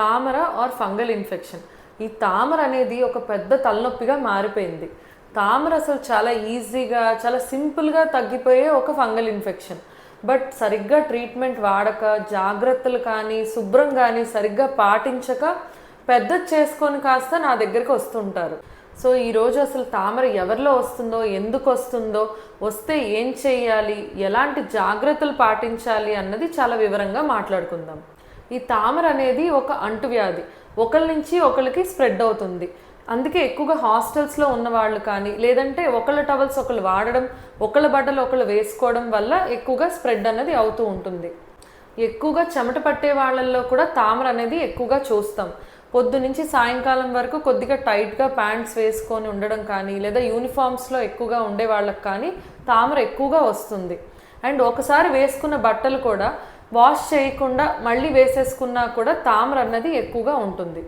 తామర are fungal infection. ఈ తామర అనేది ఒక పెద్ద తలనొప్పిగా మారిపోయింది. తామర అసలు చాలా ఈజీగా చాలా సింపుల్గా తగ్గిపోయే ఒక ఫంగల్ ఇన్ఫెక్షన్. బట్ సరిగ్గా ట్రీట్మెంట్ వాడక జాగ్రత్తలు కానీ శుభ్రం కానీ సరిగ్గా పాటించక పెద్ద చేసుకొని కాస్త నా దగ్గరికి వస్తుంటారు సో ఈరోజు అసలు తామర ఎవరిలో వస్తుందో ఎందుకు వస్తుందో వస్తే ఏం చేయాలి ఎలాంటి జాగ్రత్తలు పాటించాలి అన్నది చాలా వివరంగా మాట్లాడుకుందాం. ఈ తామర అనేది ఒక అంటువ్యాధి ఒకరి నుంచి ఒకరికి స్ప్రెడ్ అవుతుంది. అందుకే ఎక్కువగా హాస్టల్స్లో ఉన్న వాళ్ళు కానీ లేదంటే ఒకళ్ళ టవల్స్ ఒకళ్ళు వాడడం ఒకళ్ళ బట్టలు ఒకళ్ళు వేసుకోవడం వల్ల ఎక్కువగా స్ప్రెడ్ అనేది అవుతూ ఉంటుంది. ఎక్కువగా చెమట పట్టే వాళ్ళల్లో కూడా తామర అనేది ఎక్కువగా చూస్తాం. పొద్దు నుంచి సాయంకాలం వరకు కొద్దిగా టైట్గా ప్యాంట్స్ వేసుకొని ఉండడం కానీ లేదా యూనిఫామ్స్లో ఎక్కువగా ఉండే వాళ్ళకి కానీ తామర ఎక్కువగా వస్తుంది. అండ్ ఒకసారి వేసుకున్న బట్టలు కూడా వాష్ చేయకుండా మళ్ళీ వేసేసుకున్నా కూడా తామర అన్నది ఎక్కువగా ఉంటుంది.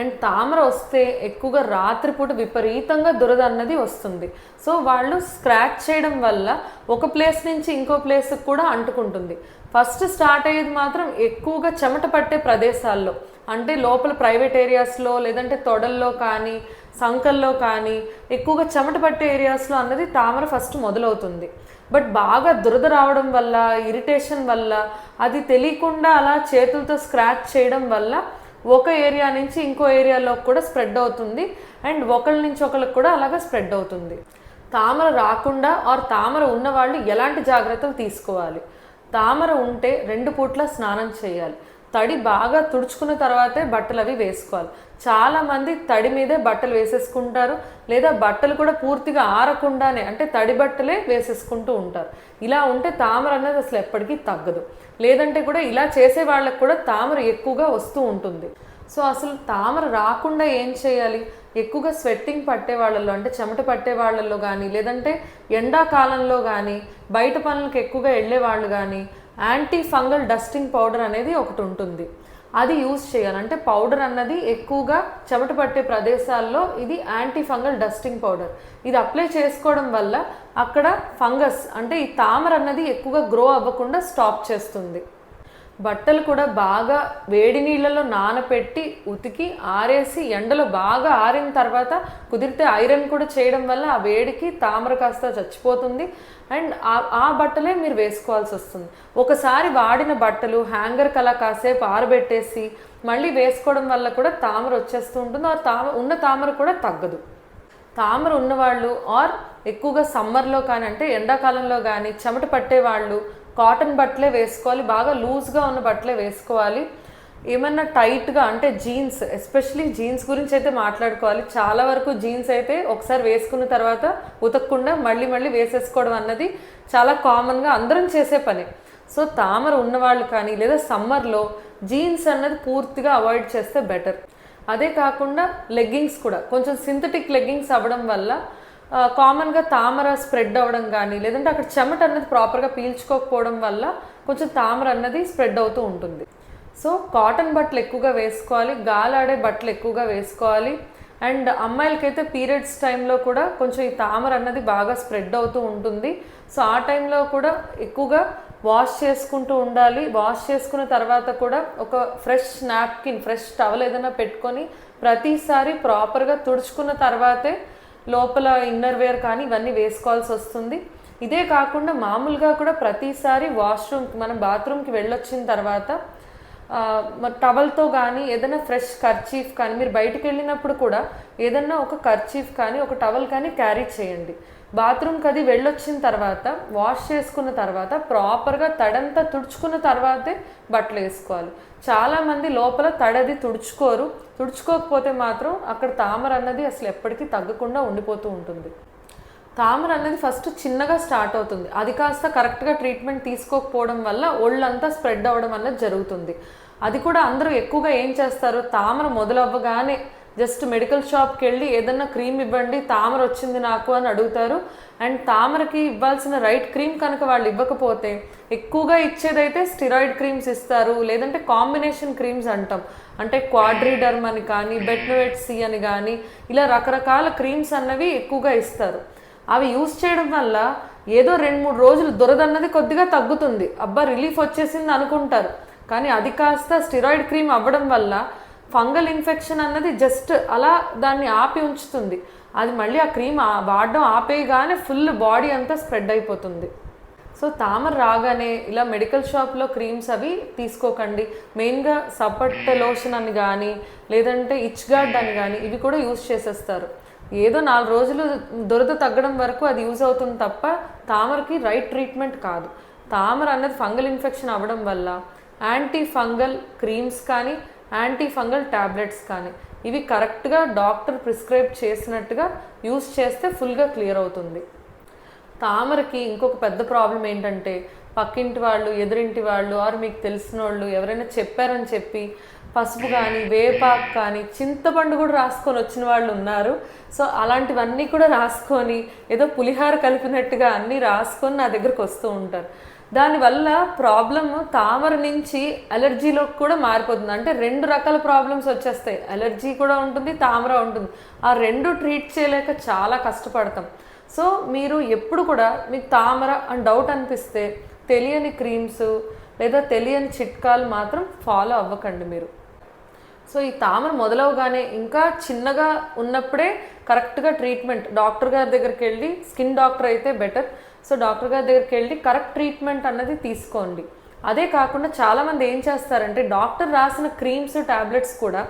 అండ్ తామర వస్తే ఎక్కువగా రాత్రిపూట విపరీతంగా దురద అన్నది వస్తుంది. సో వాళ్ళు స్క్రాచ్ చేయడం వల్ల ఒక ప్లేస్ నుంచి ఇంకో ప్లేస్కి కూడా అంటుకుంటుంది. ఫస్ట్ స్టార్ట్ అయ్యేది మాత్రం ఎక్కువగా చెమట పట్టే ప్రదేశాల్లో. అంటే లోపల ప్రైవేట్ ఏరియాస్లో లేదంటే తొడల్లో కానీ సంకల్లో కానీ ఎక్కువగా చెమట పట్టే ఏరియాస్లో అన్నది తామర ఫస్ట్ మొదలవుతుంది. బట్ బాగా దురద రావడం వల్ల ఇరిటేషన్ వల్ల అది తెలియకుండా అలా చేతులతో స్క్రాచ్ చేయడం వల్ల ఒక ఏరియా నుంచి ఇంకో ఏరియాలోకి కూడా స్ప్రెడ్ అవుతుంది. అండ్ ఒకళ్ళ నుంచి ఒకళ్ళకి కూడా అలాగా స్ప్రెడ్ అవుతుంది. తామర రాకుండా ఆర్ తామర ఉన్నవాళ్ళు ఎలాంటి జాగ్రత్తలు తీసుకోవాలి? తామర ఉంటే రెండు పూట్ల స్నానం చేయాలి. తడి బాగా తుడుచుకున్న తర్వాతే బట్టలు అవి వేసుకోవాలి. చాలామంది తడి మీదే బట్టలు వేసేసుకుంటారు లేదా బట్టలు కూడా పూర్తిగా ఆరకుండానే అంటే తడి బట్టలే వేసేసుకుంటూ ఉంటారు. ఇలా ఉంటే తామర అనేది అసలు ఎప్పటికీ తగ్గదు. లేదంటే కూడా ఇలా చేసే వాళ్ళకి కూడా తామర ఎక్కువగా వస్తూ ఉంటుంది. సో అసలు తామర రాకుండా ఏం చేయాలి? ఎక్కువగా స్వెట్టింగ్ పట్టే వాళ్ళల్లో అంటే చెమట పట్టే వాళ్ళల్లో కానీ లేదంటే ఎండాకాలంలో కానీ బయట పనులకు ఎక్కువగా వెళ్ళే వాళ్ళు కానీ యాంటీ ఫంగల్ డస్టింగ్ పౌడర్ అనేది ఒకటి ఉంటుంది. అది యూజ్ చేయాలి. అంటే పౌడర్ అన్నది ఎక్కువగా చెమట పట్టే ప్రదేశాల్లో ఇది యాంటీ ఫంగల్ డస్టింగ్ పౌడర్ ఇది అప్లై చేసుకోవడం వల్ల అక్కడ ఫంగస్ అంటే ఈ తామర అన్నది ఎక్కువగా గ్రో అవ్వకుండా స్టాప్ చేస్తుంది. బట్టలు కూడా బాగా వేడి నీళ్ళలో నానపెట్టి ఉతికి ఆరేసి ఎండలో బాగా ఆరిన తర్వాత కుదిరితే ఐరన్ కూడా చేయడం వల్ల ఆ వేడికి తామర కాస్త చచ్చిపోతుంది. అండ్ ఆ బట్టలే మీరు వేసుకోవాల్సి వస్తుంది. ఒకసారి వాడిన బట్టలు హ్యాంగర్ కలా కాసేపు ఆరబెట్టేసి మళ్ళీ వేసుకోవడం వల్ల కూడా తామర వచ్చేస్తూ ఉంటుంది. ఆ తామర ఉన్న తామర కూడా తగ్గదు. తామర ఉన్నవాళ్ళు ఆర్ ఎక్కువగా సమ్మర్లో కానీ అంటే ఎండాకాలంలో కానీ చెమట పట్టేవాళ్ళు కాటన్ బట్టలే వేసుకోవాలి బాగా లూజ్గా ఉన్న బట్టలే వేసుకోవాలి. ఏమన్నా టైట్గా అంటే జీన్స్ ఎస్పెషలీ జీన్స్ గురించి అయితే మాట్లాడుకోవాలి. చాలా వరకు జీన్స్ అయితే ఒకసారి వేసుకున్న తర్వాత ఉతకకుండా మళ్ళీ మళ్ళీ వేసేసుకోవడం అన్నది చాలా కామన్గా అందరం చేసే పని. సో తామర ఉన్నవాళ్ళు కానీ లేదా సమ్మర్లో జీన్స్ అన్నది పూర్తిగా అవాయిడ్ చేస్తే బెటర్. అదే కాకుండా లెగ్గింగ్స్ కూడా. కొంచెం సింథటిక్ లెగ్గింగ్స్ అవ్వడం వల్ల కామన్గా తామర స్ప్రెడ్ అవ్వడం కానీ లేదంటే అక్కడ చెమట అన్నది ప్రాపర్గా పీల్చుకోకపోవడం వల్ల కొంచెం తామర అన్నది స్ప్రెడ్ అవుతూ ఉంటుంది. సో కాటన్ బట్టలు ఎక్కువగా వేసుకోవాలి గాలాడే బట్టలు ఎక్కువగా వేసుకోవాలి. అండ్ అమ్మాయిలకైతే పీరియడ్స్ టైంలో కూడా కొంచెం ఈ తామర అన్నది బాగా స్ప్రెడ్ అవుతూ ఉంటుంది. సో ఆ టైంలో కూడా ఎక్కువగా వాష్ చేసుకుంటూ ఉండాలి. వాష్ చేసుకున్న తర్వాత కూడా ఒక ఫ్రెష్ నాప్కిన్ ఫ్రెష్ టవల్ ఏదైనా పెట్టుకొని ప్రతిసారి ప్రాపర్గా తుడుచుకున్న తర్వాతే లోపల ఇన్నర్ వేర్ కానీ ఇవన్నీ వేసుకోవాల్సి వస్తుంది. ఇదే కాకుండా మామూలుగా కూడా ప్రతిసారి వాష్రూమ్కి మనం బాత్రూమ్కి వెళ్ళొచ్చిన తర్వాత టవల్తో కానీ ఏదైనా ఫ్రెష్ కర్చీఫ్ కానీ మీరు బయటికి వెళ్ళినప్పుడు కూడా ఏదన్నా ఒక కర్చీఫ్ కానీ ఒక టవల్ కానీ క్యారీ చేయండి. బాత్రూమ్కి అది వెళ్ళొచ్చిన తర్వాత వాష్ చేసుకున్న తర్వాత ప్రాపర్గా తడంతా తుడుచుకున్న తర్వాతే బట్టలు వేసుకోవాలి. చాలామంది లోపల తడది తుడుచుకోరు. తుడుచుకోకపోతే మాత్రం అక్కడ తామర అన్నది అసలు ఎప్పటికీ తగ్గకుండా ఉండిపోతూ ఉంటుంది. తామర అనేది ఫస్ట్ చిన్నగా స్టార్ట్ అవుతుంది. అది కాస్త కరెక్ట్గా ట్రీట్మెంట్ తీసుకోకపోవడం వల్ల ఒళ్ళంతా స్ప్రెడ్ అవ్వడం అన్నది జరుగుతుంది. అది కూడా అందరూ ఎక్కువగా ఏం చేస్తారు? తామర మొదలవ్వగానే జస్ట్ మెడికల్ షాప్కి వెళ్ళి ఏదన్నా క్రీమ్ ఇవ్వండి తామర వచ్చింది నాకు అని అడుగుతారు. అండ్ తామరకి ఇవ్వాల్సిన రైట్ క్రీమ్ కనుక వాళ్ళు ఇవ్వకపోతే ఎక్కువగా ఇచ్చేదైతే స్టిరాయిడ్ క్రీమ్స్ ఇస్తారు లేదంటే కాంబినేషన్ క్రీమ్స్ అంటాం. అంటే క్వాడ్రీడర్మ్ అని కానీ బెట్నోవెట్ సి అని కానీ ఇలా రకరకాల క్రీమ్స్ అన్నవి ఎక్కువగా ఇస్తారు. అవి యూస్ చేయడం వల్ల ఏదో రెండు మూడు రోజులు దురదన్నది కొద్దిగా తగ్గుతుంది. అబ్బా రిలీఫ్ వచ్చేసింది అనుకుంటారు. కానీ అది కాస్త స్టిరాయిడ్ క్రీమ్ అవ్వడం వల్ల ఫంగల్ ఇన్ఫెక్షన్ అన్నది జస్ట్ అలా దాన్ని ఆపి ఉంచుతుంది. అది మళ్ళీ ఆ క్రీమ్ వాడడం ఆపేయగానే ఫుల్ బాడీ అంతా స్ప్రెడ్ అయిపోతుంది. సో తామర రాగానే ఇలా మెడికల్ షాప్లో క్రీమ్స్ అవి తీసుకోకండి. మెయిన్గా సపట్ లోషన్ అని కానీ లేదంటే ఇచ్ గార్డ్ అని కానీ ఇవి కూడా యూజ్ చేసేస్తారు. ఏదో నాలుగు రోజులు దురద తగ్గడం వరకు అది యూజ్ అవుతుంది తప్ప తామరకి రైట్ ట్రీట్మెంట్ కాదు. తామర అన్నది ఫంగల్ ఇన్ఫెక్షన్ అవ్వడం వల్ల యాంటీ ఫంగల్ క్రీమ్స్ కానీ యాంటీ ఫంగల్ ట్యాబ్లెట్స్ కానీ. ఇవి కరెక్ట్గా డాక్టర్ ప్రిస్క్రైబ్ చేసినట్టుగా యూస్ చేస్తే ఫుల్గా క్లియర్ అవుతుంది. తామరకి ఇంకొక పెద్ద ప్రాబ్లం ఏంటంటే పక్కింటి వాళ్ళు ఎదురింటి వాళ్ళు ఆర్ మీకు తెలిసిన వాళ్ళు ఎవరైనా చెప్పారని చెప్పి పసుపు కానీ వేపాకు కానీ చింతపండు కూడా రాసుకొని వచ్చిన వాళ్ళు ఉన్నారు. సో అలాంటివన్నీ కూడా రాసుకొని ఏదో పులిహార కలిపినట్టుగా అన్నీ రాసుకొని నా దగ్గరకు వస్తూ ఉంటారు. దానివల్ల ప్రాబ్లమ్ తామర నుంచి అలర్జీలోకి కూడా మారిపోతుంది. అంటే రెండు రకాల ప్రాబ్లమ్స్ వచ్చేస్తాయి. అలర్జీ కూడా ఉంటుంది తామర ఉంటుంది. ఆ రెండు ట్రీట్ చేయలేక చాలా కష్టపడతాం. సో మీరు ఎప్పుడు కూడా మీకు తామర అని డౌట్ అనిపిస్తే తెలియని క్రీమ్స్ లేదా తెలియని చిట్కాలు మాత్రం ఫాలో అవ్వకండి మీరు. సో ఈ తామర మొదలవగానే ఇంకా చిన్నగా ఉన్నప్పుడే కరెక్ట్గా ట్రీట్మెంట్ డాక్టర్ గారి దగ్గరికి వెళ్ళి స్కిన్ డాక్టర్ అయితే బెటర్ సో డాక్టర్ గారి దగ్గరికి వెళ్ళి కరెక్ట్ ట్రీట్మెంట్ అన్నది తీసుకోండి. అదే కాకుండా చాలామంది ఏం చేస్తారంటే డాక్టర్ రాసిన క్రీమ్స్ టాబ్లెట్స్ కూడా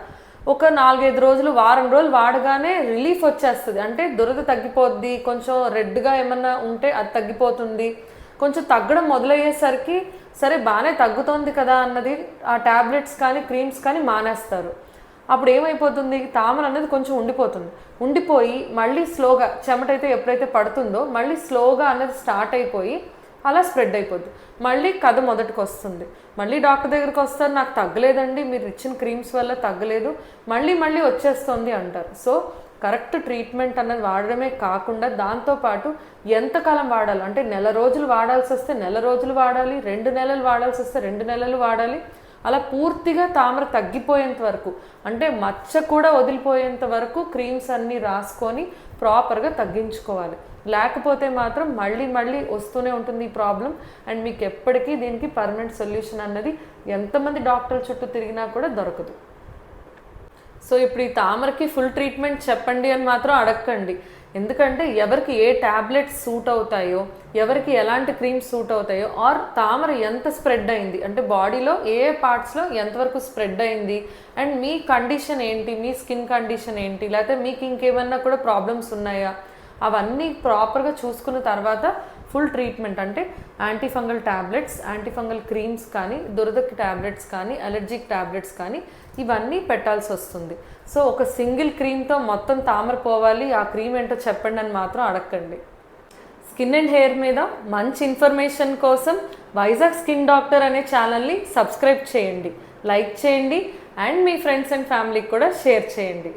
ఒక నాలుగైదు రోజులు వారం రోజులు వాడగానే రిలీఫ్ వచ్చేస్తుంది. అంటే దురద తగ్గిపోద్ది కొంచెం రెడ్గా ఏమన్నా ఉంటే అది తగ్గిపోతుంది. కొంచెం తగ్గడం మొదలయ్యేసరికి సరే బాగానే తగ్గుతోంది కదా అన్నది ఆ ట్యాబ్లెట్స్ కానీ క్రీమ్స్ కానీ మానేస్తారు. అప్పుడు ఏమైపోతుంది? తామర అనేది కొంచెం ఉండిపోతుంది. ఉండిపోయి మళ్ళీ స్లోగా చెమటైతే ఎప్పుడైతే పడుతుందో మళ్ళీ స్లోగా అనేది స్టార్ట్ అయిపోయి అలా స్ప్రెడ్ అయిపోద్ది. మళ్ళీ కథ మొదటికి వస్తుంది. మళ్ళీ డాక్టర్ దగ్గరికి వస్తారు నాకు తగ్గలేదండి మీరు ఇచ్చిన క్రీమ్స్ వల్ల తగ్గలేదు మళ్ళీ మళ్ళీ వచ్చేస్తుంది అంటారు. సో కరెక్ట్ ట్రీట్మెంట్ అన్నది వాడడమే కాకుండా దాంతోపాటు ఎంతకాలం వాడాలి? అంటే నెల రోజులు వాడాల్సి వస్తే నెల రోజులు వాడాలి రెండు నెలలు వాడాల్సి వస్తే రెండు నెలలు వాడాలి అలా పూర్తిగా తామర తగ్గిపోయేంత వరకు అంటే మచ్చ కూడా వదిలిపోయేంత వరకు క్రీమ్స్ అన్నీ రాసుకొని ప్రాపర్గా తగ్గించుకోవాలి. లేకపోతే మాత్రం మళ్ళీ మళ్ళీ వస్తూనే ఉంటుంది ఈ ప్రాబ్లం అండ్ మీకు ఎప్పటికీ దీనికి పర్మనెంట్ సొల్యూషన్ అన్నది ఎంతమంది డాక్టర్ల చుట్టూ తిరిగినా కూడా దొరకదు. సో ఇప్పుడు ఈ తామరకి ఫుల్ ట్రీట్మెంట్ చెప్పండి అని మాత్రం అడగండి ఎందుకంటే ఎవరికి ఏ ట్యాబ్లెట్స్ సూట్ అవుతాయో ఎవరికి ఎలాంటి క్రీమ్స్ సూట్ అవుతాయో ఆర్ తామర ఎంత స్ప్రెడ్ అయింది అంటే బాడీలో ఏ ఏ పార్ట్స్లో ఎంతవరకు స్ప్రెడ్ అయింది అండ్ మీ కండిషన్ ఏంటి మీ స్కిన్ కండిషన్ ఏంటి లేకపోతే మీకు ఇంకేమన్నా కూడా ప్రాబ్లమ్స్ ఉన్నాయా అవన్నీ ప్రాపర్గా చూసుకున్న తర్వాత ఫుల్ ట్రీట్మెంట్ అంటే యాంటీఫంగల్ ట్యాబ్లెట్స్ యాంటీఫంగల్ క్రీమ్స్ కానీ దురదకి ట్యాబ్లెట్స్ కానీ అలర్జిక్ ట్యాబ్లెట్స్ కానీ ఇవన్నీ పెట్టాల్సి వస్తుంది. సో ఒక సింగిల్ క్రీమ్తో మొత్తం తామర పోవాలి ఆ క్రీమ్ ఏంటో చెప్పండి అని మాత్రం అడగండి స్కిన్ అండ్ హెయిర్ మీద మంచి ఇన్ఫర్మేషన్ కోసం వైజాగ్ స్కిన్ డాక్టర్ అనే ఛానల్ని సబ్స్క్రైబ్ చేయండి. లైక్ చేయండి అండ్ మీ ఫ్రెండ్స్ అండ్ ఫ్యామిలీకి కూడా షేర్ చేయండి.